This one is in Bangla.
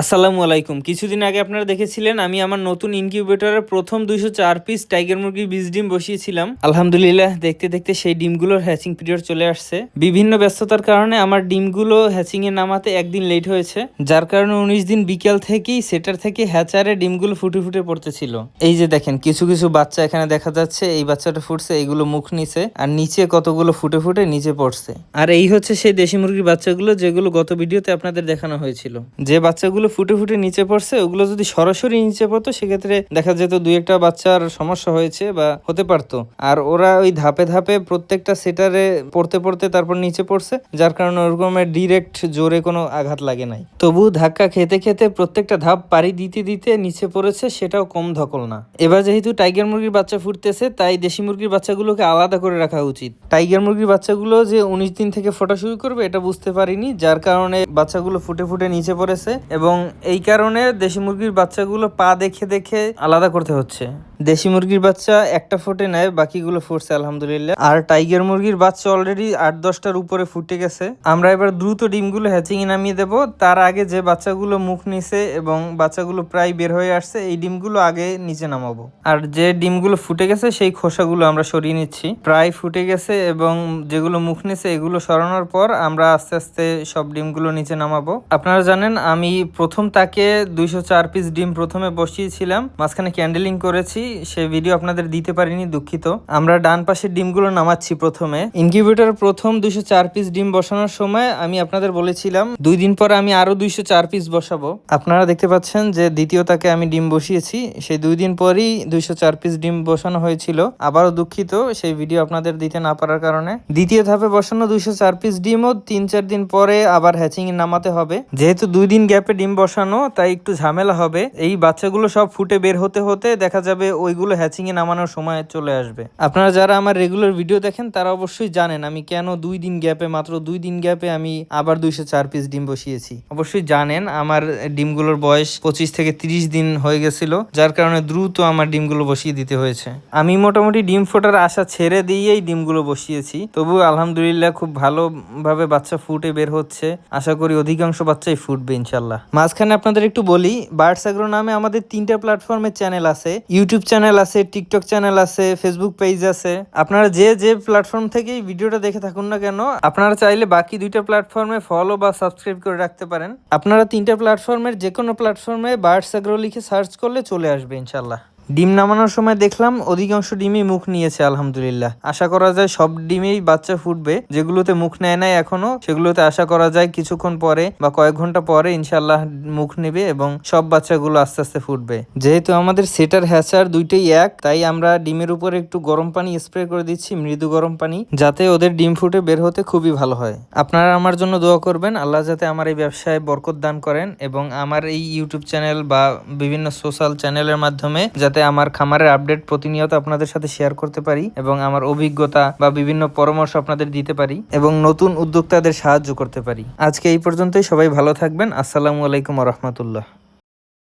আসসালামু আলাইকুম। কিছুদিন আগে আপনারা দেখেছিলেন আমি আমার নতুন ইনকিউবেটরের প্রথম দুইশো চার পিস টাইগার মুরগি বীজ ডিম বসিয়েছিলাম। আলহামদুলিল্লাহ, দেখতে দেখতে সেই ডিমগুলোর হ্যাচিং পিরিয়ড চলে আসছে। বিভিন্ন ব্যস্ততার কারণে আমার ডিমগুলো হ্যাচিং এ নামাতে একদিন লেট হয়েছে। যার কারণে উনিশ দিন বিকেল থেকেই সেটার থেকে হ্যাচারে ডিমগুলো ফুটে ফুটে পড়তেছিল। এই যে দেখেন, কিছু কিছু বাচ্চা এখানে দেখা যাচ্ছে, এই বাচ্চাটা ফুটছে এইগুলো মুখ নিচে, আর নিচে কতগুলো ফুটে ফুটে নিচে পড়ছে। আর এই হচ্ছে সেই দেশি মুরগির বাচ্চাগুলো, যেগুলো গত ভিডিওতে আপনাদের দেখানো হয়েছিল। যে বাচ্চাগুলো ফুটে ফুটে নিচে পড়ছে, ওগুলো যদি সরাসরি নিচে পড়তো, সেক্ষেত্রে দেখা যেত দুই একটা বাচ্চার সমস্যা হয়েছে বা হতে পারতো। আর ওরা ওই ধাপে ধাপে প্রত্যেকটা সেটারে পড়তে পড়তে তারপর নিচে পড়ছে, যার কারণে ওরকমের ডিরেক্ট জোরে কোনো আঘাত লাগে নাই। তবু ধাক্কা খেতে খেতে প্রত্যেকটা ধাপ পাড়ি দিতে দিতে নিচে পড়েছে, সেটাও কম ধকল না। এবার যেহেতু টাইগার মুরগির বাচ্চা ফুটতেছে, তাই দেশি মুরগির বাচ্চাগুলোকে আলাদা করে রাখা উচিত। টাইগার মুরগির বাচ্চাগুলো যে উনিশ দিন থেকে ফোটা শুরু করবে, এটা বুঝতে পারিনি, যার কারণে বাচ্চাগুলো ফুটে ফুটে নিচে পড়েছে এবং এই কারণে দেশি মুরগির বাচ্চাগুলো পা দেখে দেখে আলাদা করতে হচ্ছে। দেশি মুরগির বাচ্চা একটা ফুটে নেয়, বাকিগুলো ফুটছে আলহামদুলিল্লাহ। আর টাইগার মুরগির বাচ্চা অলরেডি আট, দশটার উপরে ফুটে গেছে। আমরা এবার দ্রুত ডিমগুলো হ্যাচিং নামিয়ে দেব। তার আগে যে বাচ্চাগুলো মুখ নিছে এবং বাচ্চাগুলো প্রায় বের হয়ে আসছে, এই ডিমগুলো আগে নিচে নামাবো। আর যে ডিমগুলো ফুটে গেছে, সেই খোসাগুলো আমরা সরিয়ে নিচ্ছি। প্রায় ফুটে গেছে এবং যেগুলো মুখ নিছে, এগুলো সরানোর পর আমরা আস্তে আস্তে সব ডিমগুলো নিচে নামাবো। আপনারা জানেন, আমি প্রথম তাকে দুইশো চার পিস ডিম প্রথমে বসিয়েছিলাম, মাঝখানে ক্যান্ডেলিং করেছি, সে ভিডিও আপনাদের দিতে পারিনি, দুঃখিত। আমরা ডান পাশের ডিমগুলো নামাচ্ছি প্রথমে। ইনকিউবেটর প্রথম দুইশো চার পিস ডিম বসানোর সময় আমি আপনাদের বলেছিলাম, দুই দিন পর আমি আরও দুইশো চার পিস বসাবো। আপনারা দেখতে পাচ্ছেন যে দ্বিতীয় তাকে আমি ডিম বসিয়েছি, সেই দুই দিন পরই দুইশো চার পিস ডিম বসানো হয়েছিল। আবারও দুঃখিত, সেই ভিডিও আপনাদের দিতে না পারার কারণে। দ্বিতীয় ধাপে বসানো দুইশো চার পিস ডিমও তিন চার দিন পরে আবার হ্যাচিং নামাতে হবে। যেহেতু দুই দিন গ্যাপে ডিম বসানো, তাই একটু ঝামেলা হবে। এই বাচ্চাগুলো সব ফুটে বের হতে হতে দেখা যাবে ওইগুলো হ্যাচিং এ নামানোর সময় চলে আসবে। আপনারা যারা আমার রেগুলার ভিডিও দেখেন, তারা অবশ্যই জানেন আমি কেন দুই দিন গ্যাপে মাত্র দুই দিন গ্যাপে আমি আবার দুইশো চার পিস ডিম বসিয়েছি। অবশ্যই জানেন, আমার ডিমগুলোর বয়স পঁচিশ থেকে তিরিশ দিন হয়ে গেছিল, যার কারণে দ্রুত আমার ডিমগুলো বসিয়ে দিতে হয়েছে। আমি মোটামুটি ডিম ফোটার আশা ছেড়ে দিয়েই ডিমগুলো বসিয়েছি। তবু আলহামদুলিল্লাহ খুব ভালোভাবে বাচ্চা ফুটে বের হচ্ছে। আশা করি অধিকাংশ বাচ্চাই ফুটবে ইনশাল্লাহ মাঝখানে আপনাদের একটু বলি, বার্ডস অ্যাগ্রো নামে আমাদের তিনটা প্ল্যাটফর্মের চ্যানেল আছে। ইউটিউব চ্যানেল আছে টিকটক চ্যানেল আছে ফেসবুক পেজ আছে। আপনারা যে যে প্ল্যাটফর্ম থেকে ভিডিওটা দেখে থাকুন না কেন, আপনারা চাইলে বাকি দুইটা প্ল্যাটফর্মে ফলো বা সাবস্ক্রাইব করে রাখতে পারেন। আপনারা তিনটা প্ল্যাটফর্মের যে কোনো প্ল্যাটফর্মে বার্ডস অ্যাগ্রো লিখে সার্চ করলে চলে আসবে ইনশাল্লাহ ডিম নামানোর সময় দেখলাম অধিকাংশ ডিমই মুখ নিয়েছে, আলহামদুলিল্লাহ। আশা করা যায় সব ডিমেই বাচ্চা ফুটবে, যেগুলোতে মুখ নেয় নাই এখনও, সেগুলোতে আশা করা যায় কিছুক্ষণ পরে বা কয়েক ঘণ্টা পরে ইনশাল্লাহ মুখ নেবে এবং সব বাচ্চাগুলো আস্তে আস্তে ফুটবে। যেহেতু আমাদের সেটার হ্যাচার দুইটাই এক, তাই আমরা ডিমের উপরে একটু গরম পানি স্প্রে করে দিচ্ছি, মৃদু গরম পানি, যাতে ওদের ডিম ফুটে বের হতে খুবই ভালো হয়। আপনারা আমার জন্য দোয়া করবেন, আল্লাহ যাতে আমার এই ব্যবসায় বরকত দান করেন এবং আমার এই ইউটিউব চ্যানেল বা বিভিন্ন সোশ্যাল চ্যানেলের মাধ্যমে যাতে আমার খামারের আপডেট প্রতিনিয়ত আপনাদের সাথে শেয়ার করতে পারি এবং আমার অভিজ্ঞতা বা বিভিন্ন পরামর্শ আপনাদের দিতে পারি এবং নতুন উদ্যোক্তাদের সাহায্য করতে পারি। আজকে এই পর্যন্তই, সবাই ভালো থাকবেন। আসসালামু আলাইকুম রহমতুল্লাহ।